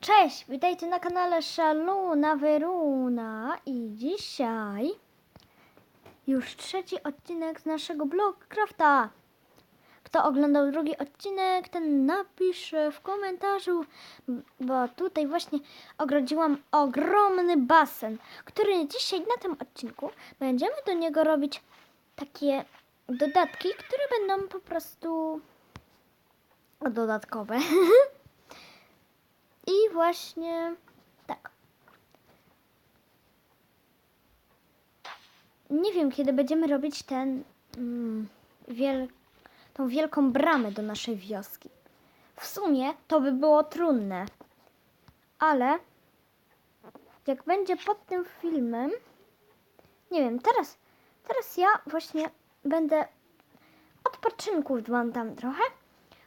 Cześć, witajcie na kanale Szaluna Weruna i dzisiaj już trzeci odcinek z naszego Blogcrafta. Kto oglądał drugi odcinek, ten napisze w komentarzu, bo tutaj właśnie ogrodziłam ogromny basen, który dzisiaj na tym odcinku będziemy do niego robić takie dodatki, które będą po prostu dodatkowe. I właśnie tak. Nie wiem, kiedy będziemy robić ten mm, wiel, tą wielką bramę do naszej wioski. W sumie to by było trudne, ale jak będzie pod tym filmem, nie wiem, teraz, teraz ja właśnie będę odpoczynków mam tam trochę.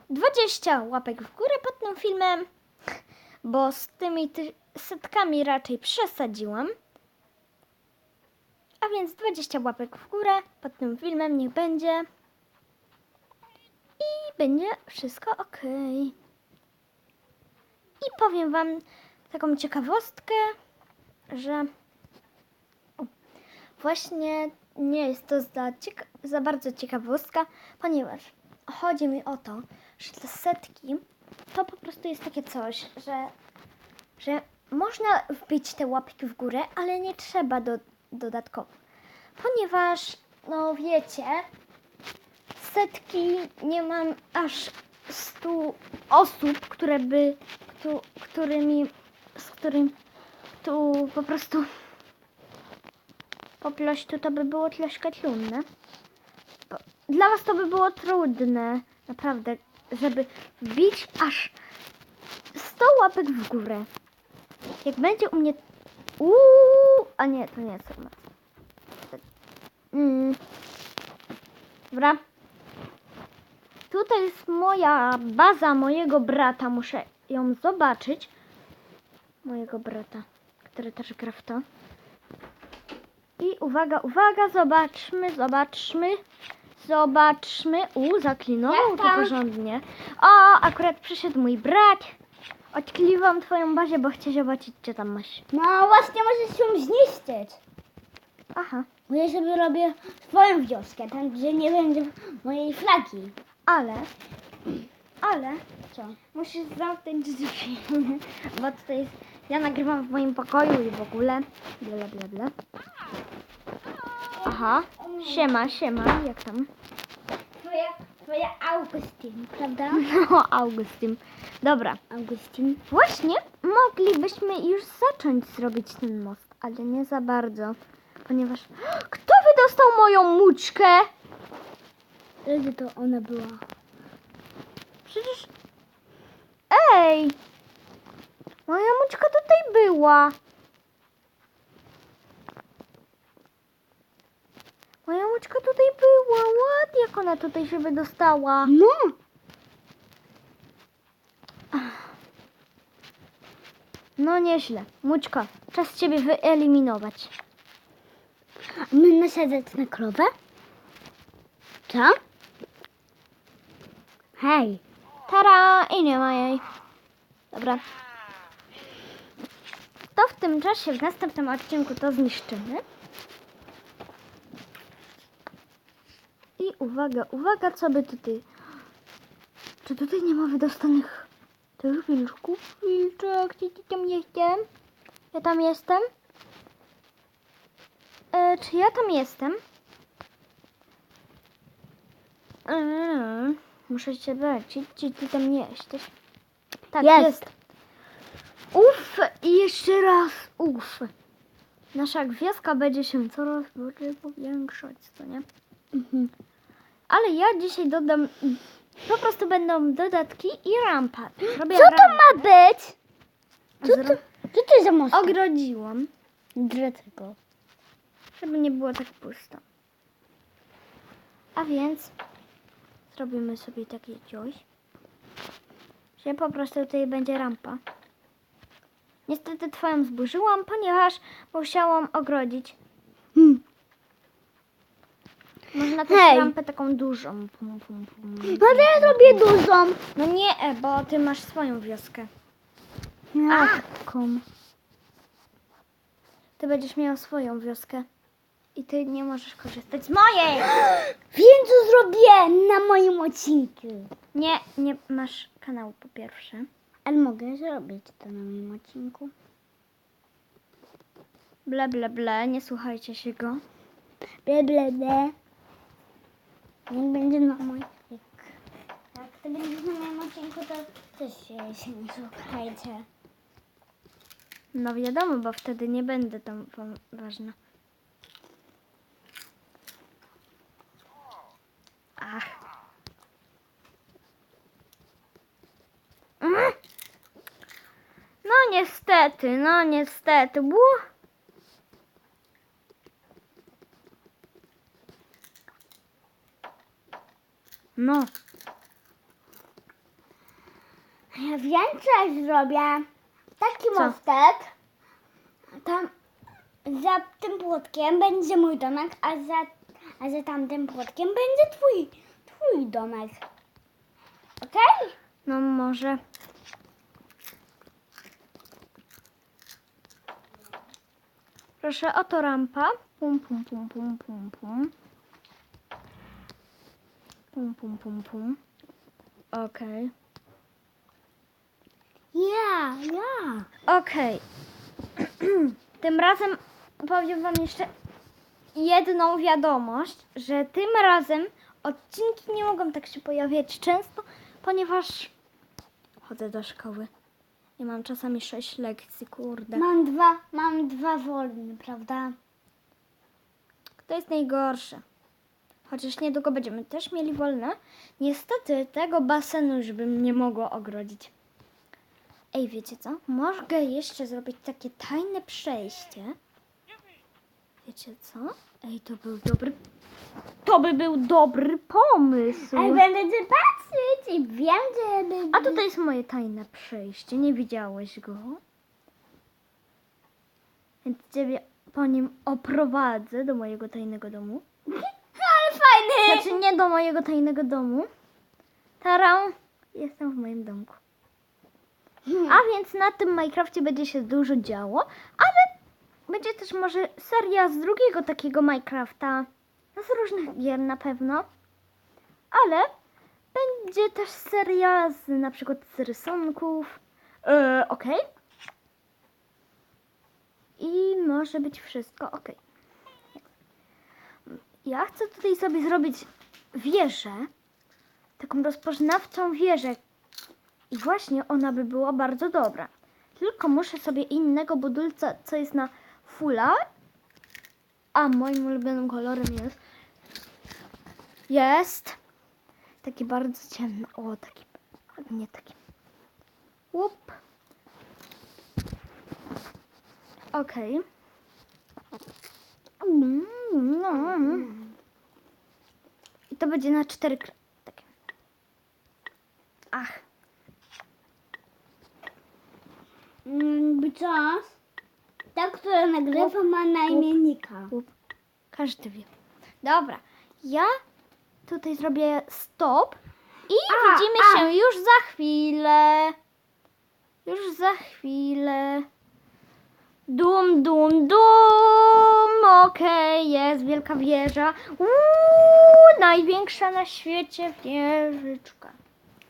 20 łapek w górę pod tym filmem bo z tymi ty- setkami raczej przesadziłam. A więc 20 łapek w górę pod tym filmem niech będzie. I będzie wszystko ok. I powiem Wam taką ciekawostkę, że właśnie nie jest to za, za bardzo ciekawostka, ponieważ chodzi mi o to, że te setki to po prostu jest takie coś, że, że można wbić te łapki w górę, ale nie trzeba do, dodatkowo. Ponieważ, no wiecie, setki nie mam aż 100 osób, które by, któ, którymi, z którym tu po prostu po prostu to by było troszkę trudne. Dla was to by było trudne, naprawdę, żeby wbić aż 100 łapek w górę. Jak będzie u mnie... Uuu, a nie, to nie jest ona. Mm. Dobra. Tutaj jest moja baza mojego brata. Muszę ją zobaczyć. Mojego brata, który też gra w to. I uwaga, uwaga, zobaczmy, zobaczmy. Zobaczmy. U, zaklinował Jak to porządnie. O, akurat przyszedł mój brat. Odkliwam twoją bazę, bo chcę zobaczyć, co tam masz. No właśnie możesz ją zniszczyć. Aha, Bo ja sobie robię swoją wioskę, tam gdzie nie będzie mojej flagi. ale, ale Co? musisz zamknąć drzwi, bo tutaj jest, ja nagrywam w moim pokoju i w ogóle, bla bla bla. Aha, siema, siema, jak tam? Twoja, twoja Augustyn, prawda? No, Augustyn. Dobra, Augustyn. Właśnie moglibyśmy już zacząć zrobić ten most, ale nie za bardzo, ponieważ... Kto wydostał moją muczkę? Kiedy to ona była? Przecież... Ej! Moja muczka tutaj była. Muczka tutaj była. Ładnie, jak ona tutaj się wydostała. No. No nieźle. Muczka, czas ciebie wyeliminować. My nasadzać na krowę? Co? Hej. Tara! I nie ma jej. Dobra. To w tym czasie, w następnym odcinku to zniszczymy. Uwaga, uwaga, co by tutaj... Czy tutaj nie ma wydostanych tych wilczków? Wilczek, czy ty tam jestem? Ja tam jestem? E, czy ja tam jestem? Mm, muszę cię zobaczyć, czy ty tam nie jesteś. Tak, Jest. jest. Uff, i jeszcze raz uff. Nasza gwiazdka będzie się coraz bardziej powiększać, co nie? Mhm. Ale ja dzisiaj dodam, po prostu będą dodatki i rampa. Zrobię Co to rampę. ma być? Co Zro- to, co to za most? Ogrodziłam, Dlaczego? żeby nie było tak pusto. A więc zrobimy sobie takie coś, że po prostu tutaj będzie rampa. Niestety twoją zburzyłam, ponieważ musiałam ogrodzić. Można też Hej. rampę taką dużą. Pum, pum, pum. No to ja zrobię dużą. No nie, e, bo ty masz swoją wioskę. Jaką? Ty będziesz miał swoją wioskę. I ty nie możesz korzystać z mojej! Wiem, co zrobię na moim odcinku. Nie, nie masz kanału po pierwsze. Ale mogę zrobić to na moim odcinku. Ble, ble, ble, nie słuchajcie się go. Ble, ble, ble. Niech będzie na moim Jak to będzie na moim odcinku, to też się, nie słuchajcie. No wiadomo, bo wtedy nie będę tam ważna. Ach. Mm. No niestety, no niestety. Bu. No, Ja wiem, co ja zrobię. Taki Co? mostek. Tam za tym płotkiem będzie mój domek, a za, a za tamtym płotkiem będzie twój, twój domek. Okej? no może. Proszę, oto rampa. Pum, pum, pum, pum, pum, pum. Pum, pum, pum, pum. Okej. Ja, ja. Okej. tym razem powiem Wam jeszcze jedną wiadomość, że tym razem odcinki nie mogą tak się pojawiać często, ponieważ chodzę do szkoły i mam czasami sześć lekcji, kurde. Mam dwa, mam dwa wolne, prawda? To jest najgorsze. Chociaż niedługo będziemy też mieli wolne. Niestety tego basenu już bym nie mogła ogrodzić. Ej, wiecie co? Mogę jeszcze zrobić takie tajne przejście. Wiecie co? Ej, to był dobry... To by był dobry pomysł. Ej, będę cię patrzeć i wiem, że będę... A tutaj jest moje tajne przejście. Nie widziałeś go? Więc ciebie po nim oprowadzę do mojego tajnego domu. Fajny! Znaczy nie do mojego tajnego domu. Tarą, jestem w moim domku. A więc na tym Minecrafcie będzie się dużo działo, ale będzie też może seria z drugiego takiego Minecrafta. Z różnych gier na pewno. Ale będzie też seria z na przykład z rysunków. Yy, okej. I może być wszystko okej. Ja chcę tutaj sobie zrobić wieżę, taką rozpoznawczą wieżę. I właśnie ona by była bardzo dobra. Tylko muszę sobie innego budulca, co jest na fulla. A moim ulubionym kolorem jest. Jest. Taki bardzo ciemny. O, taki. Nie taki. Łup. Okej. Mm. I to będzie na cztery takie. Ach, Mm, By czas? Ta, która nagrywa ma na imię Nika. Każdy wie. Dobra, ja tutaj zrobię stop i A, widzimy a. się już za chwilę. Już za chwilę. Dum, dum, dum. Okej, jest wielka wieża. Uuu, największa na świecie wieżyczka.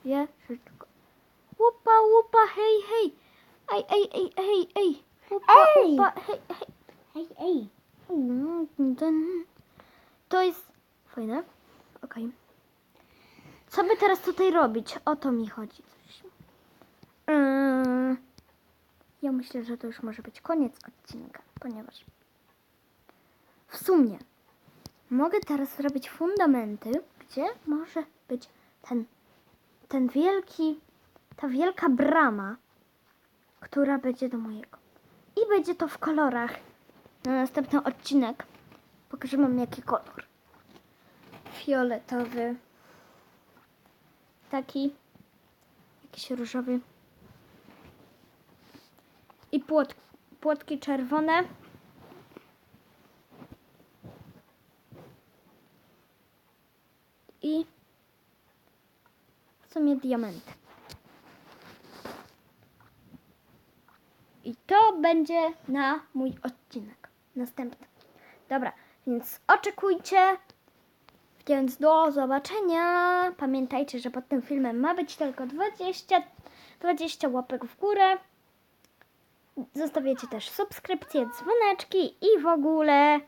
Wieżyczka. Łupa, łupa, hej, hej. Ej, ej, ej, ej, ej. Łupa, Ej. łupa, hej, hej. Hej, ej. Ten- To jest fajne. Okej. Co by teraz tutaj robić? O to mi chodzi. Coś. Ja myślę, że to już może być koniec odcinka, ponieważ w sumie mogę teraz zrobić fundamenty, gdzie może być ten, ten wielki, ta wielka brama, która będzie do mojego. I będzie to w kolorach na następny odcinek pokażę wam jaki kolor. Fioletowy. Taki. Jakiś różowy. I płot, płotki czerwone. I w sumie diamenty. I to będzie na mój odcinek następny. Dobra, więc oczekujcie. Więc do zobaczenia. Pamiętajcie, że pod tym filmem ma być tylko 20, 20 łapek w górę. Zostawiacie też subskrypcje, dzwoneczki i w ogóle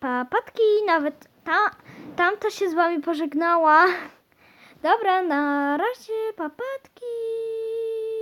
papatki. Nawet ta, tamta się z wami pożegnała. Dobra, na razie, papatki.